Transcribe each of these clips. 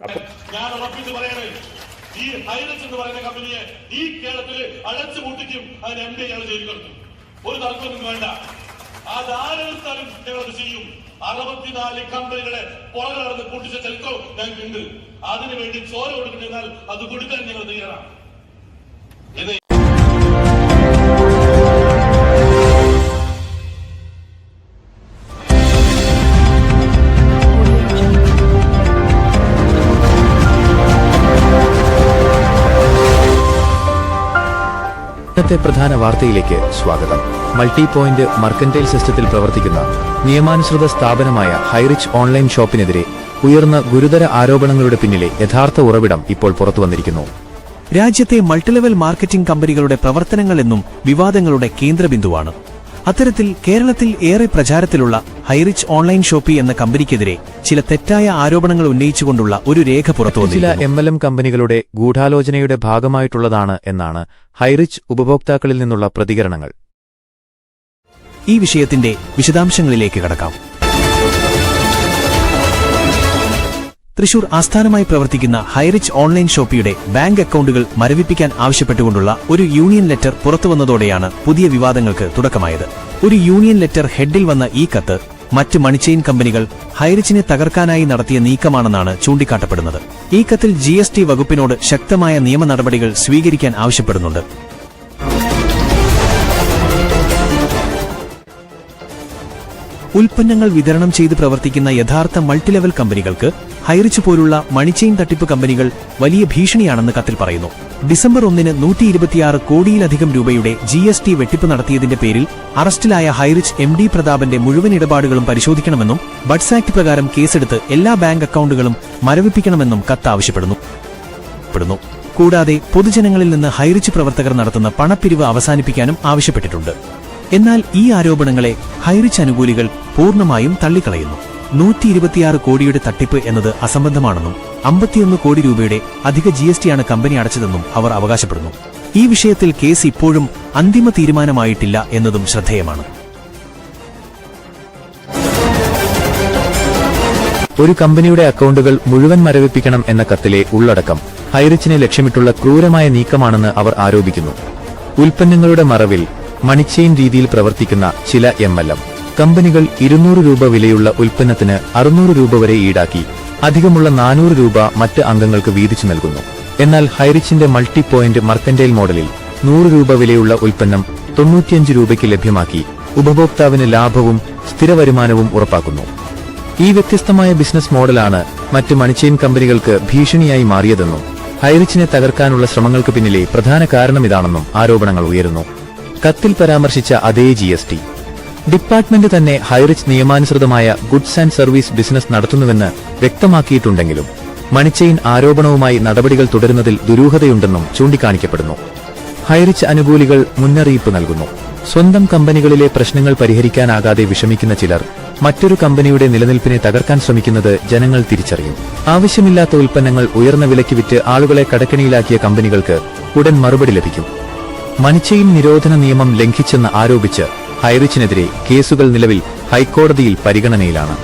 ഞാൻ ഉറപ്പിച്ച് പറയണേ ഈ ഹൈറസ് എന്ന് പറയുന്ന കമ്പനിയെ ഈ കേരളത്തിൽ അടച്ചു പൂട്ടിക്കും അതിന് എം ഞങ്ങൾ ഒരു തർക്കമൊന്നും വേണ്ട. അതാരെടുത്താലും ഞങ്ങളത് ചെയ്യും. അറുപത്തിനാല് കമ്പനികളെ പുറകെ നടന്ന് കൂട്ടിച്ച ചരിത്രം ഞങ്ങൾക്കുണ്ട്. അതിനു വേണ്ടി ചോര കൊടുക്കണമെന്നാൽ അത് കൊടുക്കാൻ ഞങ്ങൾ തയ്യാറാണ്. ഇന്നത്തെ പ്രധാന വാർത്തയിലേക്ക് സ്വാഗതം. മൾട്ടി പോയിന്റ് മർക്കന്റൈൽ സിസ്റ്റത്തിൽ പ്രവർത്തിക്കുന്ന നിയമാനുസൃത സ്ഥാപനമായ ഹൈറിച്ച് ഓൺലൈൻ ഷോപ്പിനെതിരെ ഉയർന്ന ഗുരുതര ആരോപണങ്ങളുടെ പിന്നിലെ യഥാർത്ഥ ഉറവിടം ഇപ്പോൾ പുറത്തുവന്നിരിക്കുന്നു. രാജ്യത്തെ മൾട്ടിലെവൽ മാർക്കറ്റിംഗ് കമ്പനികളുടെ പ്രവർത്തനങ്ങൾ എന്നും വിവാദങ്ങളുടെ കേന്ദ്രബിന്ദുവാണ്. അത്തരത്തിൽ കേരളത്തിൽ ഏറെ പ്രചാരത്തിലുള്ള ഹൈറിച്ച് ഓൺലൈൻ ഷോപ്പി എന്ന കമ്പനിക്കെതിരെ ചില തെറ്റായ ആരോപണങ്ങൾ ഉന്നയിച്ചുകൊണ്ടുള്ള ഒരു രേഖ ചില പുറത്തുവന്നിരിക്കുന്നു എം എൽ എം കമ്പനികളുടെ ഗൂഢാലോചനയുടെ ഭാഗമായിട്ടുള്ളതാണ് എന്നാണ് ഹൈറിച്ച് ഉപഭോക്താക്കളിൽ നിന്നുള്ള പ്രതികരണങ്ങൾ. ഈ വിഷയത്തിന്റെ വിശദാംശങ്ങളിലേക്ക് കടക്കാം. തൃശൂർ ആസ്ഥാനമായി പ്രവർത്തിക്കുന്ന ഹൈറിച്ച് ഓൺലൈൻ ഷോപ്പിയുടെ ബാങ്ക് അക്കൗണ്ടുകൾ മരവിപ്പിക്കാൻ ആവശ്യപ്പെട്ടുകൊണ്ടുള്ള ഒരു യൂണിയൻ ലെറ്റർ പുറത്തുവന്നതോടെയാണ് പുതിയ വിവാദങ്ങൾക്ക് തുടക്കമായത്. ഒരു യൂണിയൻ ലെറ്റർ ഹെഡിൽ വന്ന ഈ കത്ത് മറ്റ് മണിച്ചെയിൻ കമ്പനികൾ ഹൈറിച്ചിനെ തകർക്കാനായി നടത്തിയ നീക്കമാണെന്നാണ് ചൂണ്ടിക്കാട്ടപ്പെടുന്നത്. ഈ കത്തിൽ ജി എസ് ടി വകുപ്പിനോട് ശക്തമായ നിയമ നടപടികൾ സ്വീകരിക്കാൻ ആവശ്യപ്പെടുന്നുണ്ട്. ഉൽപ്പന്നങ്ങൾ വിതരണം ചെയ്ത് പ്രവർത്തിക്കുന്ന യഥാർത്ഥ മൾട്ടിലെവൽ കമ്പനികൾക്ക് ഹൈറിച്ച് പോലുള്ള മണിച്ചെയിൻ തട്ടിപ്പ് കമ്പനികൾ വലിയ ഭീഷണിയാണെന്ന് കത്തിൽ പറയുന്നു. ഡിസംബർ ഒന്നിന് നൂറ്റി ഇരുപത്തിയാറ് കോടിയിലധികം രൂപയുടെ ജി എസ് ടി വെട്ടിപ്പ് നടത്തിയതിന്റെ പേരിൽ അറസ്റ്റിലായ ഹൈറിച്ച് എം ഡി പ്രതാപന്റെ മുഴുവൻ ഇടപാടുകളും പരിശോധിക്കണമെന്നും ബഡ്സ് ആക്ട് പ്രകാരം കേസെടുത്ത് എല്ലാ ബാങ്ക് അക്കൗണ്ടുകളും മരവിപ്പിക്കണമെന്നും കത്ത് ആവശ്യപ്പെടുന്നു. കൂടാതെ പൊതുജനങ്ങളിൽ നിന്ന് ഹൈറിച്ച് പ്രവർത്തകർ നടത്തുന്ന പണപ്പിരിവ് അവസാനിപ്പിക്കാനും ആവശ്യപ്പെട്ടിട്ടുണ്ട്. എന്നാൽ ഈ ആരോപണങ്ങളെ ഹൈറിച്ച് അനുകൂലികൾ പൂർണമായും തള്ളിക്കളയുന്നു. നൂറ്റി ഇരുപത്തിയാറ് കോടിയുടെ തട്ടിപ്പ് എന്നത് അസംബന്ധമാണെന്നും അമ്പത്തിയൊന്ന് കോടി രൂപയുടെ അധിക ജി എസ് ടിയാണ് കമ്പനി അടച്ചതെന്നും അവർ അവകാശപ്പെടുന്നു. ഈ വിഷയത്തിൽ കേസ് ഇപ്പോഴും അന്തിമ തീരുമാനമായിട്ടില്ല എന്നതും ശ്രദ്ധേയമാണ്. ഒരു കമ്പനിയുടെ അക്കൗണ്ടുകൾ മുഴുവൻ മരവിപ്പിക്കണം എന്ന കത്തിലെ ഉള്ളടക്കം ഹൈറിച്ചിനെ ലക്ഷ്യമിട്ടുള്ള ക്രൂരമായ നീക്കമാണെന്ന് അവർ ആരോപിക്കുന്നു. ഉൽപ്പന്നങ്ങളുടെ മറവിൽ മണിച്ചെയിൻ രീതിയിൽ പ്രവർത്തിക്കുന്ന ചില എം എൽ എം കമ്പനികൾ ഇരുന്നൂറ് രൂപ വിലയുള്ള ഉൽപ്പന്നത്തിന് അറുന്നൂറ് രൂപ വരെ ഈടാക്കി. അധികമുള്ള നാനൂറ് രൂപ മറ്റ് അംഗങ്ങൾക്ക് വീതിച്ചു നൽകുന്നു. എന്നാൽ ഹൈറിച്ചിന്റെ മൾട്ടി പോയിന്റ് മർക്കന്റൈൽ മോഡലിൽ നൂറ് രൂപ വിലയുള്ള ഉൽപ്പന്നം തൊണ്ണൂറ്റിയഞ്ച് രൂപയ്ക്ക് ലഭ്യമാക്കി ഉപഭോക്താവിന് ലാഭവും സ്ഥിര വരുമാനവും ഉറപ്പാക്കുന്നു. ഈ വ്യത്യസ്തമായ ബിസിനസ് മോഡലാണ് മറ്റ് മണിച്ചെയിൻ കമ്പനികൾക്ക് ഭീഷണിയായി മാറിയതെന്നും ഹൈറിച്ചിനെ തകർക്കാനുള്ള ശ്രമങ്ങൾക്ക് പിന്നിലെ പ്രധാന കാരണം ഇതാണെന്നും ആരോപണങ്ങൾ ഉയരുന്നു. കത്തിൽ പരാമർശിച്ച അതേ ജി ഡിപ്പാർട്ട്മെന്റ് തന്നെ ഹൈറിച്ച് നിയമാനുസൃതമായ ഗുഡ്സ് ആൻഡ് സർവീസ് ബിസിനസ് നടത്തുന്നുവെന്ന് വ്യക്തമാക്കിയിട്ടുണ്ടെങ്കിലും മണിച്ചെയിൻ ആരോപണവുമായി നടപടികൾ തുടരുന്നതിൽ ദുരൂഹതയുണ്ടെന്നും ചൂണ്ടിക്കാണിക്കപ്പെടുന്നു. ഹൈറിച്ച് അനുകൂലികൾ മുന്നറിയിപ്പ് നൽകുന്നു. സ്വന്തം കമ്പനികളിലെ പ്രശ്നങ്ങൾ പരിഹരിക്കാനാകാതെ വിഷമിക്കുന്ന ചിലർ മറ്റൊരു കമ്പനിയുടെ നിലനിൽപ്പിനെ തകർക്കാൻ ശ്രമിക്കുന്നത് ജനങ്ങൾ തിരിച്ചറിയും. ആവശ്യമില്ലാത്ത ഉൽപ്പന്നങ്ങൾ ഉയർന്ന വിലയ്ക്ക് വിറ്റ് ആളുകളെ കടക്കണിയിലാക്കിയ കമ്പനികൾക്ക് ഉടൻ മറുപടി ലഭിക്കും. മണിച്ചെയിൻ നിരോധന നിയമം ലംഘിച്ചെന്ന് ആരോപിച്ച് ഹൈറിച്ചിനെതിരെ കേസുകൾ നിലവിൽ ഹൈക്കോടതിയിൽ പരിഗണനയിലാണ്.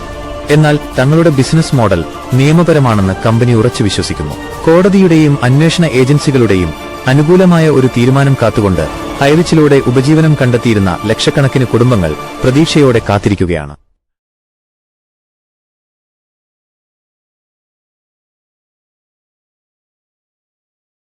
എന്നാൽ തങ്ങളുടെ ബിസിനസ് മോഡൽ നിയമപരമാണെന്ന് കമ്പനി ഉറച്ചു വിശ്വസിക്കുന്നു. കോടതിയുടെയും അന്വേഷണ ഏജൻസികളുടെയും അനുകൂലമായ ഒരു തീരുമാനം കാത്തുകൊണ്ട് ഹൈറിച്ചിലൂടെ ഉപജീവനം കണ്ടെത്തിയിരുന്ന ലക്ഷക്കണക്കിന് കുടുംബങ്ങൾ പ്രതീക്ഷയോടെ കാത്തിരിക്കുകയാണ്.